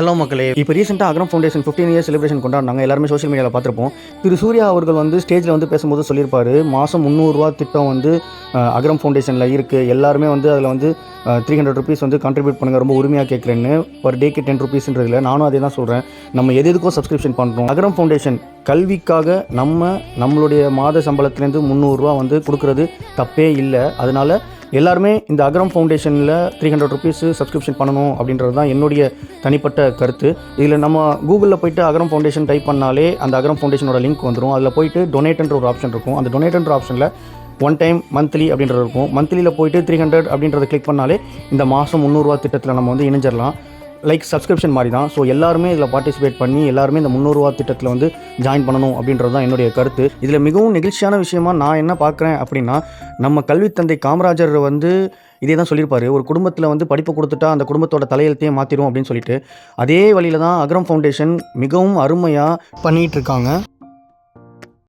Hello மக்களே. இப்போ ரீசெண்டாக Akram foundation fifteen years celebration கொண்டாடினாங்க. எல்லாருமே சோஷியல் மீடியாவில் பார்த்துருப்போம். திரு சூர்யா அவர்கள் வந்து ஸ்டேஜில் வந்து பேசும்போது சொல்லியிருப்பாரு. மாதம் முந்நூறுரூவா திட்டம் வந்து அக்ரம் ஃபவுண்டேஷனில் இருக்குது எல்லாருமே வந்து அதில் வந்து த்ரீ ஹண்ட்ரட் ருபீஸ் வந்து கான்ட்ரிபியூட் பண்ணுங்கள் ரொம்ப உரிமையாக கேட்குறேன்னு பர் டேக்கு டென் ருபீஸ்ன்றதுல நானும் அதே தான் சொல்கிறேன் நம்ம எது எதுக்கும் சப்ஸ்கிரிப்ஷன் பண்ணுறோம் அக்ரம் ஃபவுண்டேஷன் கல்விக்காக நம்ம நம்மளுடைய மாத சம்பளத்துலேருந்து முந்நூறுரூவா வந்து கொடுக்குறது தப்பே இல்லை. அதனால் எல்லாருமே இந்த அக்ரம் ஃபவுண்டேஷனில் த்ரீ ஹண்ட்ரட் ருபீஸு சப்ஸ்கிரிப்ஷன் பண்ணணும் அப்படின்றது தான் என்னுடைய தனிப்பட்ட கருத்து. இதில் நம்ம கூகுளில் போயிட்டு அக்ரம் ஃபவுண்டேஷன் டைப் பண்ணாலே அந்த அக்ரம் ஃபவுண்டேஷனோட லிங்க் வந்துடும் அதில் போயிட்டு டொனேட்ன்ற ஒரு ஆப்ஷன் இருக்கும். அந்த டொனேட்ன்ற ஆப்ஷனில் ஒன் டைம் மந்த்லி அப்படின்றது இருக்கும். மந்த்லியில் போயிட்டு த்ரீ ஹண்ட்ரட் அப்படின்றத கிளிக் பண்ணாலே இந்த மாதம் முந்நூறுரூவா திட்டத்தில் நம்ம வந்து இணைஞ்சிடலாம் லைக் சப்ஸ்கிரிப்ஷன் மாதிரி தான். ஸோ எல்லாருமே இதில் பார்ட்டிசிபேட் பண்ணி எல்லாருமே இந்த முந்நூறுரூவா திட்டத்தில் வந்து ஜாயின் பண்ணணும் அப்படின்றது தான் என்னுடைய கருத்து. இதில் மிகவும் நெகிழ்ச்சியான விஷயமா நான் என்ன பார்க்குறேன் அப்படின்னா நம்ம கல்வித்தந்தை காமராஜர் வந்து இதே தான் சொல்லியிருப்பாரு. ஒரு குடும்பத்தில் வந்து படிப்பு கொடுத்துட்டா அந்த குடும்பத்தோட தலையெழுத்தையே மாற்றிடும் அப்படின்னு சொல்லிட்டு அதே வழியில தான் அக்ரம் ஃபவுண்டேஷன் மிகவும் அருமையாக பண்ணிகிட்டு இருக்காங்க.